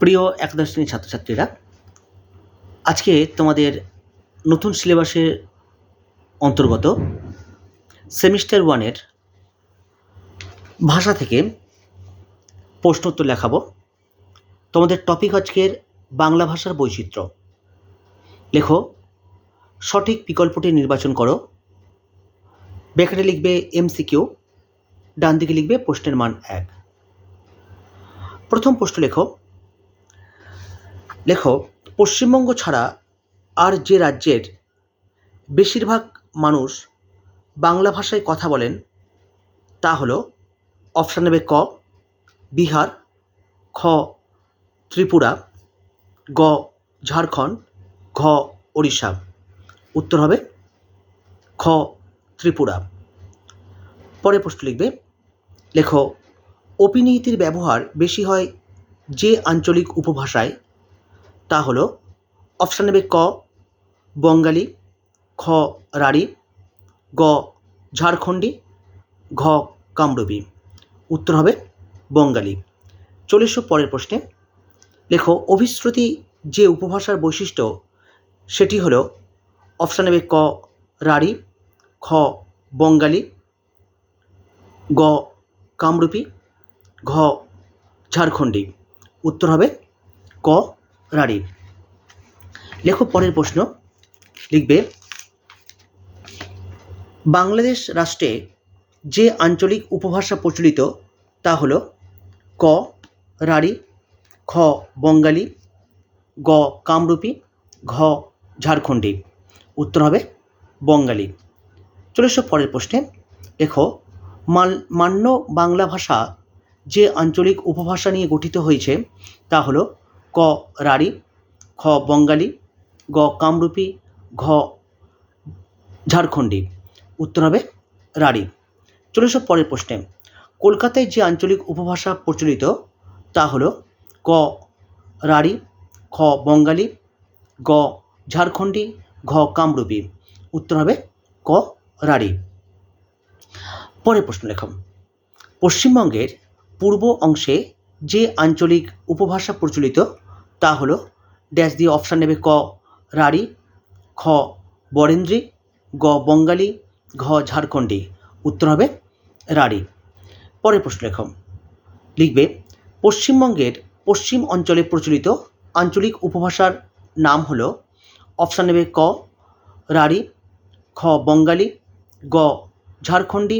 প্রিয় একাদশ শ্রেণির ছাত্রছাত্রীরা, আজকে তোমাদের নতুন সিলেবাসের অন্তর্গত সেমিস্টার ওয়ানের ভাষা থেকে প্রশ্নোত্তর লেখাবো। তোমাদের টপিক আজকের বাংলা ভাষার বৈচিত্র্য। লেখো, সঠিক বিকল্পটি নির্বাচন করো। ব্যাকেটে লিখবে এমসিকিউ ডান দিকে লিখবে প্রশ্নের মান এক। প্রথম প্রশ্ন লেখো লেখো পশ্চিমবঙ্গ ছাড়া আর যে রাজ্যের বেশিরভাগ মানুষ বাংলা ভাষায় কথা বলেন, তা হলো অপশান নেবে ক, বিহার, খ, ত্রিপুরা, গ, ঝাড়খণ্ড, ঘ, ওড়িশা। উত্তর হবে খ, ত্রিপুরা। পরে প্রশ্ন লিখবে, লেখো, অপিনীতির ব্যবহার বেশি হয় যে আঞ্চলিক উপভাষায় তা হলো অপশান নেবে ক, বঙ্গালী, খ, রাঢ়ী, গ, ঝাড়খণ্ডী, ঘ, কামরূপী। উত্তর হবে বঙ্গালী। চলে এসো পরের প্রশ্নে লেখো, অভিশ্রুতি যে উপভাষার বৈশিষ্ট্য, সেটি হল অপশান নেবে ক, রাঢ়ী, খ, বঙ্গালী, গ, কামরূপী, ঘ, ঝাড়খণ্ডী। উত্তর হবে ক রাঢ়ী লেখো পরের প্রশ্ন লিখবে, বাংলাদেশ রাষ্ট্রে যে আঞ্চলিক উপভাষা প্রচলিত, তা হলো ক রাঢ়ী খ, বঙ্গালী, গ, কামরূপী, ঘ, ঝাড়খণ্ডী। উত্তর হবে বঙ্গালী। চলে পরের প্রশ্নে। লেখো মাল মান্য বাংলা ভাষা যে আঞ্চলিক উপভাষা নিয়ে গঠিত হয়েছে, তা হলো ক রাঢ়ী, খ বঙ্গালী, গ কামরূপী, ঘ ঝাড়খণ্ডী। উত্তর হবে রাঢ়ী। চলে এসো পরের প্রশ্নে। কলকাতায় যে আঞ্চলিক উপভাষা প্রচলিত, তা হলো ক রাঢ়ী, খ বঙ্গালী, গ ঝাড়খণ্ডী, ঘ কামরূপী। উত্তর হবে ক রাঢ়ী। পরের প্রশ্ন লেখ। পশ্চিমবঙ্গের পূর্ব অংশে যে আঞ্চলিক উপভাষা প্রচলিত তা হলো, ড্যাশ দিয়ে অপশান নেবে ক রাঢ়ী খ, বরেন্দ্রী, গ, বঙ্গালী, ঘ, ঝাড়খণ্ডী। উত্তর হবে রাঢ়ী পরের প্রশ্ন লেখ। লিখবে, পশ্চিমবঙ্গের পশ্চিম অঞ্চলে প্রচলিত আঞ্চলিক উপভাষার নাম হলো, অপশান নেবে ক রাঢ়ী খ, বঙ্গালী, গ, ঝাড়খণ্ডী,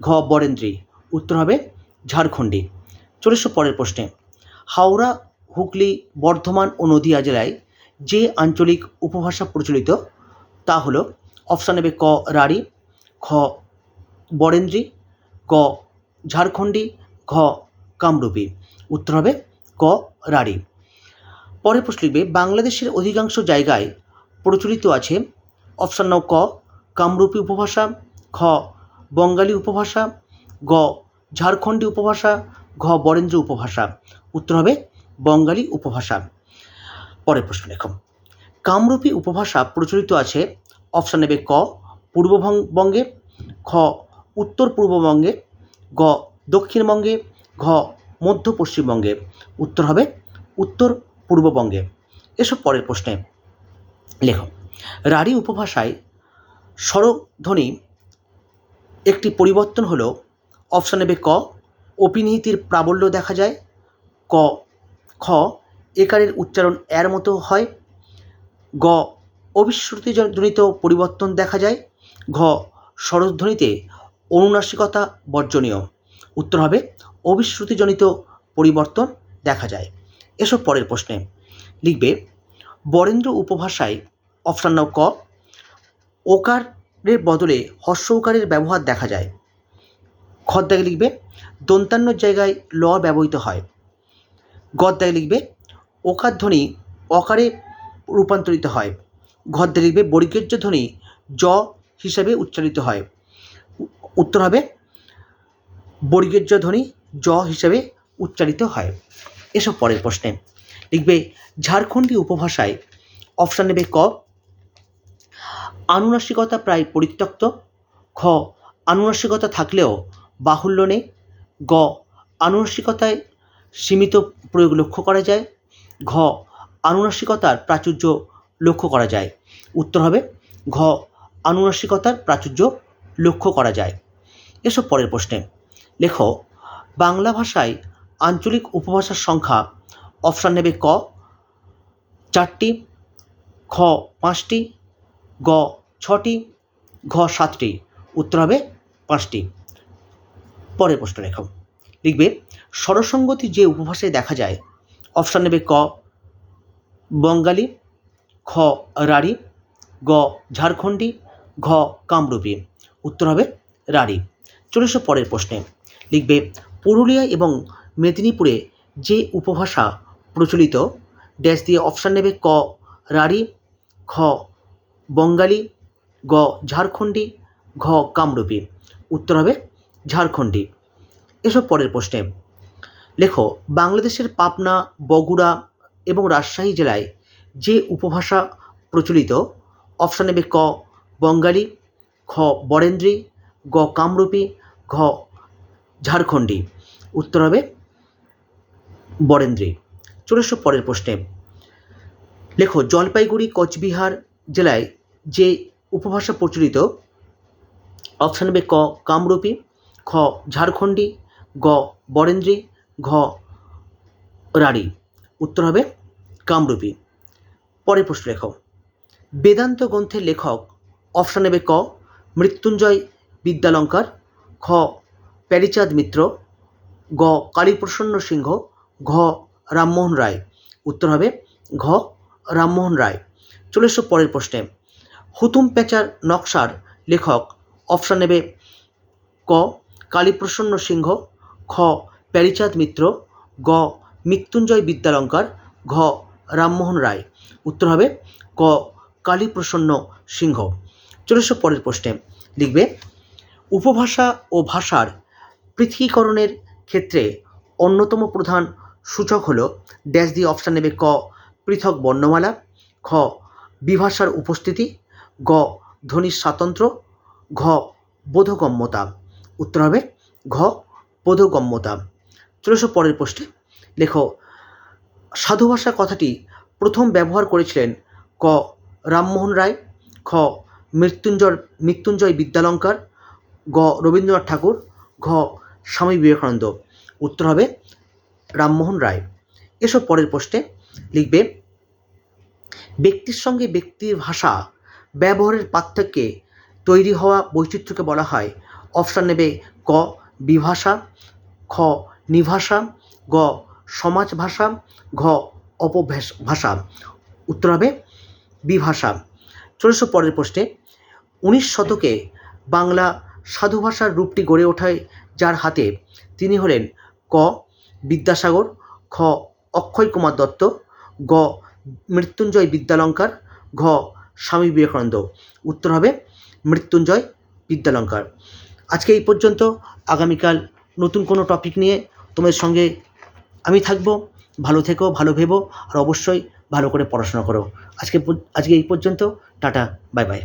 ঘ, বরেন্দ্রী। উত্তর হবে ঝাড়খণ্ডী। চলে পরের প্রশ্নে। হাওড়া হুগলি, বর্ধমান ও নদীয়া জেলায় যে আঞ্চলিক উপভাষা প্রচলিত, তা হলো অপশান নেবে ক রাঢ়ী, খ বরেন্দ্রী, ক ঝাড়খণ্ডী, ঘ কামরূপী। উত্তর হবে ক রাঢ়ী। পরে প্রশ্ন লিখবে, বাংলাদেশের অধিকাংশ জায়গায় প্রচলিত আছে অপশান নাও ক, কামরূপী উপভাষা, খ বঙ্গালী উপভাষা, গ ঝাড়খণ্ডী উপভাষা, ঘ বরেন্দ্র উপভাষা। উত্তর হবে বঙ্গালী উপভাষা। পরের প্রশ্ন লেখ। কামরূপী উপভাষা প্রচলিত আছে অপশান নেবে ক পূর্ববঙ্গে খ, উত্তর পূর্ববঙ্গে গ দক্ষিণবঙ্গে ঘ, মধ্য পশ্চিমবঙ্গে উত্তর হবে উত্তর পূর্ববঙ্গে এসব পরের প্রশ্নে লেখ। রাঢ়ী উপভাষায় স্বরধ্বনি একটি পরিবর্তন হলো অপশান নেবে ক, অপিনিহিতির প্রাবল্য দেখা যায়। ক খ একারের উচ্চারণ এর মতো হয়। গ অবিশ্রুতিজনিত পরিবর্তন দেখা যায়। ঘ, স্বরধ্বনিতে অনুনাসিকতা বর্জনীয়। উত্তর হবে অবিশ্রুতিজনিত পরিবর্তন দেখা যায়। এসব পরের প্রশ্নে লিখবে, বরেন্দ্র উপভাষায় অপশান ক, ওকারের বদলে হর্ষ ব্যবহার দেখা যায়। খদ্দাকে লিখবে দন্তান্নর জায়গায় ল ব্যবহৃত হয়। গদ্দায় লিখবে, ওকার ধ্বনি অকারে রূপান্তরিত হয়। ঘদ্দে লিখবে বর্গীর্য ধ্বনি জ হিসাবে উচ্চারিত হয়। উত্তর হবে বর্গীর্য ধ্বনি জ হিসাবে উচ্চারিত হয়। এসব পরের প্রশ্নে। লিখবে, ঝাড়খণ্ডী উপভাষায় অপশান নেবে ক, আনুনাসিকতা প্রায় পরিত্যক্ত। খ, আনুনাসিকতা থাকলেও বাহুল্য নেই। গ, আনুনাসিকতায় সীমিত প্রয়োগ লক্ষ্য করা যায়। ঘ, আনুনাসিকতার প্রাচুর্য লক্ষ্য করা যায়। উত্তর হবে, ঘ, আনুনাসিকতার প্রাচুর্য লক্ষ্য করা যায়। এসব পরের প্রশ্নে। লেখ, বাংলা ভাষায় আঞ্চলিক উপভাষার সংখ্যা অপশান নেবে ক, চারটি খ পাঁচটি, গ, ছটি, ঘ, সাতটি। উত্তর হবে, পাঁচটি। পরের প্রশ্ন লেখো। লিখবে, স্বরসঙ্গতি যে উপভাষায় দেখা যায়, অপশান নেবে ক, বঙ্গালী, খ, রাঢ়ী, গ, ঝাড়খণ্ডী, ঘ, কামরূপী। উত্তর হবে রাঢ়ী। চলে পরের প্রশ্নে। লিখবে, পুরুলিয়া এবং মেদিনীপুরে যে উপভাষা প্রচলিত, ড্যাশ দিয়ে অপশান নেবে ক, রাঢ়ী, খ, বঙ্গালী, গ, ঝাড়খণ্ডী, ঘ, কামরূপী। উত্তর হবে ঝাড়খণ্ডী। এসব পরের প্রশ্নে। লেখো, বাংলাদেশের পাবনা, বগুড়া এবং রাজশাহী জেলায় যে উপভাষা প্রচলিত, অপশান নেবে ক, বঙ্গালী, খ, বরেন্দ্রী, গ, কামরূপী, ঘ, ঝাড়খণ্ডী। উত্তর হবে বরেন্দ্রী। চলে পরের প্রশ্নে। লেখো, জলপাইগুড়ি, কোচবিহার জেলায় যে উপভাষা প্রচলিত, অপশান নেবে ক, কামরূপী, খ, ঝাড়খণ্ডী গ, বরেন্দ্রী, ঘ রাঢ়ী উত্তর হবে কামরূপী। পরের প্রশ্ন লেখো। বেদান্ত গ্রন্থের লেখক অপশান নেবে ক, মৃত্যুঞ্জয় বিদ্যালঙ্কার, খ, প্যারিচাঁদ মিত্র, গ, কালীপ্রসন্ন সিংহ, ঘ, রামমোহন রায়। উত্তর হবে ঘ, রামমোহন রায়। চলে এসো পরের প্রশ্নে। হুতুম প্যাঁচার নকশার লেখক অপশান নেবে ক, কালীপ্রসন্ন সিংহ খ, প্যারিচাঁদ মিত্র, গ, মৃত্যুঞ্জয় বিদ্যালঙ্কার, ঘ, রামমোহন রায়। উত্তর হবে ক, কালীপ্রসন্ন সিংহ। চলে পরের প্রশ্নে। লিখবে, উপভাষা ও ভাষার পৃথকীকরণের ক্ষেত্রে অন্যতম প্রধান সূচক হলো ড্যাশ দিয়ে অপশান নেবে ক, পৃথক বর্ণমালা, খ, বিভাষার উপস্থিতি, গ, ধ্বনির স্বাতন্ত্র্য ঘ, বোধগম্যতা। উত্তর হবে ঘ বোধগম্যতা। এসো পরের প্রশ্নে, লেখো সাধুভাষা কথাটি প্রথম ব্যবহার করেছিলেন ক. রামমোহন রায়, খ. মৃত্যুঞ্জয় মৃত্যুঞ্জয় বিদ্যালঙ্কার, গ. রবীন্দ্রনাথ ঠাকুর, ঘ. স্বামী বিবেকানন্দ। উত্তর হবে রামমোহন রায়। এসব পরের প্রশ্নে লিখবে, ব্যক্তির সঙ্গে ব্যক্তির ভাষা ব্যবহারের পার্থক্যে তৈরি হওয়া বৈচিত্র্যকে বলা হয়, অপশান নেবে ক. বিভাষা, খ নিভাষা, গ সমাজ ভাষা ঘ অপভ্যাস ভাষা উত্তর হবে বিভাষা। চলেছ পরের প্রশ্নে। উনিশ শতকে বাংলা সাধু ভাষার রূপটি গড়ে ওঠায় যার হাতে তিনি হলেন ক বিদ্যাসাগর, খ অক্ষয় কুমার দত্ত, গ মৃত্যুঞ্জয় বিদ্যালঙ্কার, ঘ স্বামী বিবেকানন্দ। উত্তর হবে মৃত্যুঞ্জয় বিদ্যালঙ্কার। আজকে এই পর্যন্ত। আগামীকাল নতুন কোনো টপিক নিয়ে তোমাদের সঙ্গে আমি থাকব। ভালো থেকো, ভালো ভেবো, আর অবশ্যই ভালো করে পড়াশোনা করো। আজকে আজকে এই পর্যন্ত। Tata bye bye